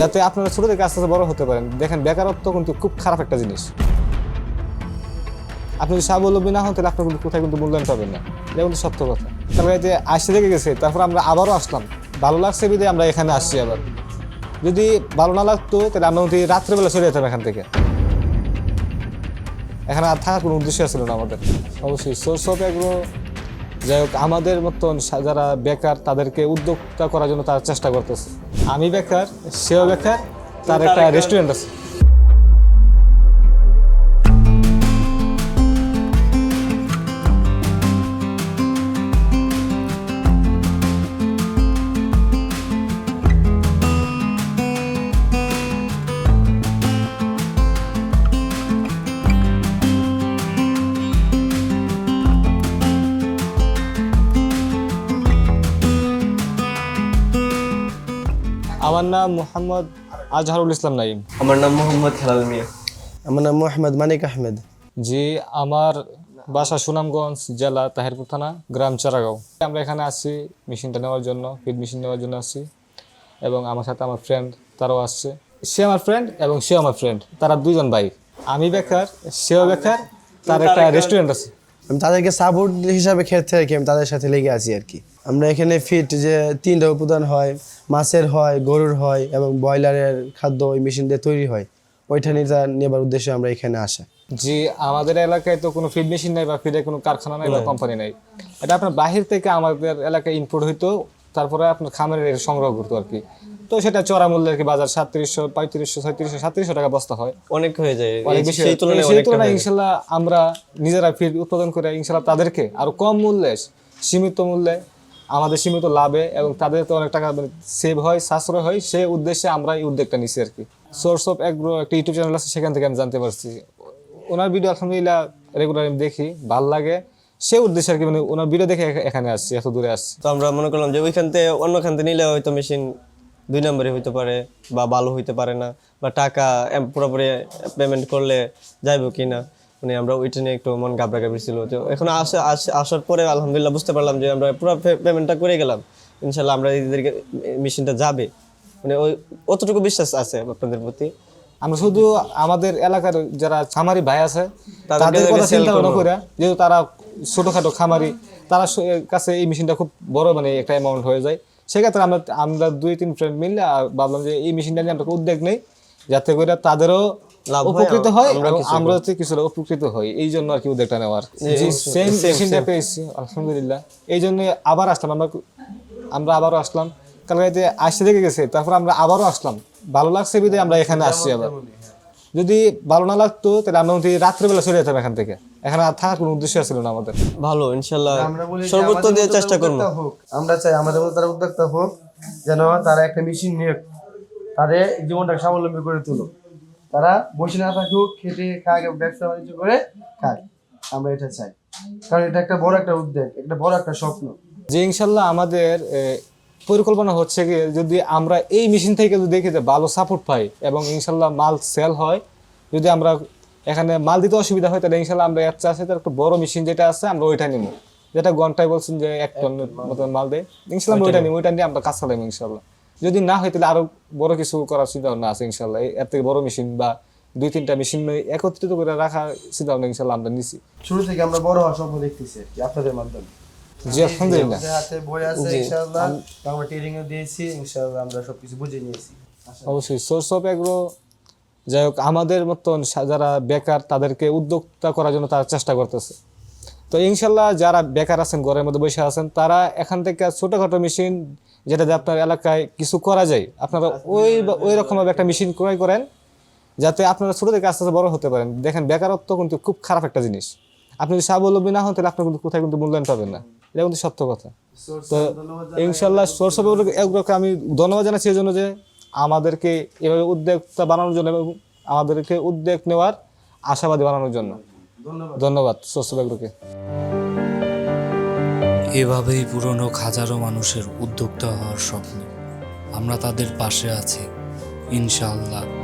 যাতে আপনারা ছোট থেকে আস্তে আস্তে বড় হতে পারেন। দেখেন, বেকারত্ব কিন্তু খুব খারাপ একটা জিনিস। আপনি যদি স্বাবলম্বী না হন, তাহলে আপনার কিন্তু কোথায় কিন্তু মূল্যায়ন পাবেন না। এটা কিন্তু সত্য কথা। তারপরে যে আসতে থেকে গেছে, তারপর আমরা আবারও আসলাম। ভালো লাগছে বিদে আমরা এখানে আসছি আবার। যদি ভালো না লাগতো, তাহলে আমরা যদি রাত্রেবেলা চলে যেতাম এখান থেকে। এখানে আর থাকার কোনো উদ্দেশ্য ছিল না আমাদের। অবশ্যই সোর্স অফ এগুলো যাই হোক আমাদের মতন যারা বেকার তাদেরকে উদ্যোক্তা করার জন্য তারা চেষ্টা করতেছে। আমি বেকার সেও বেকার তার একটা রেস্টুরেন্ট আছে। আমার নাম মোহাম্মদ আজহারুল ইসলাম নাইম আমার নাম মোহাম্মদ হেলাল মিয়া। আমার নাম মোহাম্মদ মানিক আহমেদ। জি আমার বাসা সুনামগঞ্জ জেলা তাহিরপুর থানা গ্রাম চারাগাঁও। আমরা এখানে আসছি মেশিনটা নেওয়ার জন্য ফিড মেশিন নেওয়ার জন্য আসছি এবং আমার সাথে আমার ফ্রেন্ড তারাও আসছে। সে আমার ফ্রেন্ড এবং সে আমার ফ্রেন্ড তারা দুইজন ভাই। আমি বেকার সেও বেকার তার একটা রেস্টুরেন্ট আছে। আমি তাদেরকে সাপোর্ট হিসাবে খেতে থাকি আমি তাদের সাথে লেগে আছি আর কি। আমরা এখানে ফিট যে তিনটা উপাদান হয় মাছের হয় গরুর হয় এবং ব্রয়লারের খাদ্য ওই মেশিন দিয়ে তৈরি হয় ওইটা নিয়ে নেবার উদ্দেশ্যে আমরা এখানে আসা। জি আমাদের এলাকায় তো কোনো ফিড মেশিন নাই বা ফিডের কোনো কারখানা নাই বা কোম্পানি নাই। এটা আপনার বাহির থেকে আমাদের এলাকায় ইনপুট হইতো তারপরে আপনার খামারের সংগ্রহ করতো আর কি। তো সেটা চড়া মূল্যে আর কি বাজার সাতত্রিশশো পঁয়ত্রিশশো ছয়ত্রিশশো সাতত্রিশশো টাকা বস্তা হয়। অনেক হয়ে যায়। অনেক বেশি সেই তুলনায়। ইনশাল্লাহ আমরা নিজেরা ফিড উৎপাদন করে ইনশাল্লাহ তাদেরকে আরও কম মূল্যে সীমিত মূল্যে আমাদের সীমিত লাভে এবং তাদের তো অনেক টাকা সেভ হয় সাশ্রয় হয় সেই উদ্দেশ্যে আমরা এই উদ্যোগটা নিচ্ছি আর কি। সোর্স অফ এগ্রো একটা ইউটিউব চ্যানেল আছে সেখান থেকে আমি জানতে পারছি। ওনার ভিডিও আলহামদুলিল্লাহ রেগুলার আমি দেখি ভালো লাগে। সে উদ্দেশ্যে আর কি মানে ওনার ভিডিও দেখে এখানে আসছি এত দূরে আসছি। তো আমরা মনে করলাম যে ওইখান থেকে অন্যখান থেকে নিলে হয়তো মেশিন দুই নম্বরে হইতে পারে বা ভালো হইতে পারে না বা টাকা পুরোপুরি পেমেন্ট করলে যাইব কি না মানে আমরা ওইটা নিয়ে একটু মন গাবড়া গাবড়ি ছিল। তো এখন আসে আসার পরে আলহামদুলিল্লাহ বুঝতে পারলাম যে আমরা পুরো পেমেন্টটা করে গেলাম। ইনশাল্লাহ আমরা এদেরকে মেশিনটা যাবে। মানে ওই অতটুকু বিশ্বাস আছে আপনাদের প্রতি। আমরা শুধু আমাদের এলাকার যারা খামারি ভাই আছে তাদের কথা চিন্তা ভাবনা করে যেহেতু তারা ছোটখাটো খামারি তারা কাছে এই মেশিনটা খুব বড় মানে একটা অ্যামাউন্ট হয়ে যায়। সেক্ষেত্রে আমরা আমরা দুই তিন ফ্রেন্ড মিললে আর ভাবলাম যে এই মেশিনটা নিয়ে আমরা উদ্যোগ নেই যাতে করে তাদেরও উপকৃত হয় আমরা এবং কিছু আমরা হচ্ছে কিছুটা উপকৃত হই। এই জন্য আর কি উদ্যোগটা নেওয়ার। সেম মেশিনটা পেয়েছি আলহামদুলিল্লাহ। এই জন্য আবার আসলাম আমরা আমরা আবারও আসলাম। কারণ এই যে আসতে দেখে গেছে তারপর আমরা আবারও আসলাম। ভালো লাগছে বিদে আমরা এখানে আসছি আবার। যদি ভালো না লাগতো তাহলে আমরা রাত্রেবেলা চলে যেতাম এখান থেকে। এখানে আর থাকার কোনো উদ্দেশ্য ছিল না আমাদের। ভালো ইনশাল্লাহ। সর্বোচ্চ দিয়ে চেষ্টা করব। আমরা চাই আমাদের মতো তারা উদ্যোক্তা হোক যেন তারা একটা মেশিন নিয়ে তাদের জীবনটা স্বাবলম্বী করে তুলুক। তারা বসে না থাকুক খেটে খাক ব্যবসা বাণিজ্য করে খাক। আমরা এটা চাই। কারণ এটা একটা বড় একটা উদ্যোগ একটা বড় একটা স্বপ্ন। যে ইনশাল্লাহ আমাদের পরিকল্পনা হচ্ছে কি যদি আমরা এই মেশিন থেকে যদি দেখি যে ভালো সাপোর্ট পাই এবং ইনশাল্লাহ মাল সেল হয় যদি আমরা এখানে মাল দিতে অসুবিধা হয় তাহলে ইনশাল্লাহ আমরা এর চাষে একটা বড় মেশিন যেটা আছে আমরা ওইটা নিব যেটা ঘন্টায় বলছেন যে এক টন মতন মাল দেয় ইনশাল্লাহ আমরা ওইটা নিব ওইটা নিয়ে আমরা কাজ চালাম ইনশাল্লাহ। যদি না হয় তাহলে আরও বড় কিছু করার চিন্তা ভাবনা আছে ইনশাল্লাহ। এর থেকে বড় মেশিন বা দুই তিনটা মেশিন একত্রিত করে রাখার চিন্তা ভাবনা ইনশাল্লাহ আমরা নিছি। শুরু থেকে আমরা বড় হওয়ার স্বপ্ন দেখতেছি আর কি আপনাদের মাধ্যমে। জি আলহামদুলিল্লাহ। হাতে বই আছে ইনশাআল্লাহ আমরা ট্রেনিং দিয়েছি ইনশাআল্লাহ আমরা সবকিছু বুঝে নিয়েছি। অবশ্যই। সোর্স অফ এগ্রো যাই হোক আমাদের মতন যারা বেকার তাদেরকে উদ্যোক্তা করার জন্য তারা চেষ্টা করতেছে। তো ইনশাল্লাহ যারা বেকার আছেন ঘরের মধ্যে বসে আছেন তারা এখান থেকে ছোটোখাটো মেশিন যেটা দিয়ে আপনার এলাকায় কিছু করা যায় আপনারা ওই ওই রকমভাবে একটা মেশিন ক্রয় করেন যাতে আপনারা ছোটো থেকে আস্তে আস্তে বড় হতে পারেন। দেখেন বেকারত্ব কিন্তু খুব খারাপ একটা জিনিস। আপনি যদি স্বাবলম্বী না হন তাহলে আপনার কিন্তু কোথায় কিন্তু মূল্যায়ন পাবেন না। এটা কিন্তু সত্য কথা। তো ইনশাল্লাহ সোর্স এগুলোকে আমি ধন্যবাদ জানাচ্ছি এই জন্য যে আমাদেরকে এভাবে উদ্যোক্তা বানানোর জন্য এবং আমাদেরকে উদ্যোগ নেওয়ার আশাবাদী বানানোর জন্য। ধন্যবাদ। অফ এভাবেই পুরনো হাজারো মানুষের উদ্যোক্তা হওয়ার স্বপ্ন। আমরা তাদের পাশে আছি ইনশাআল্লাহ।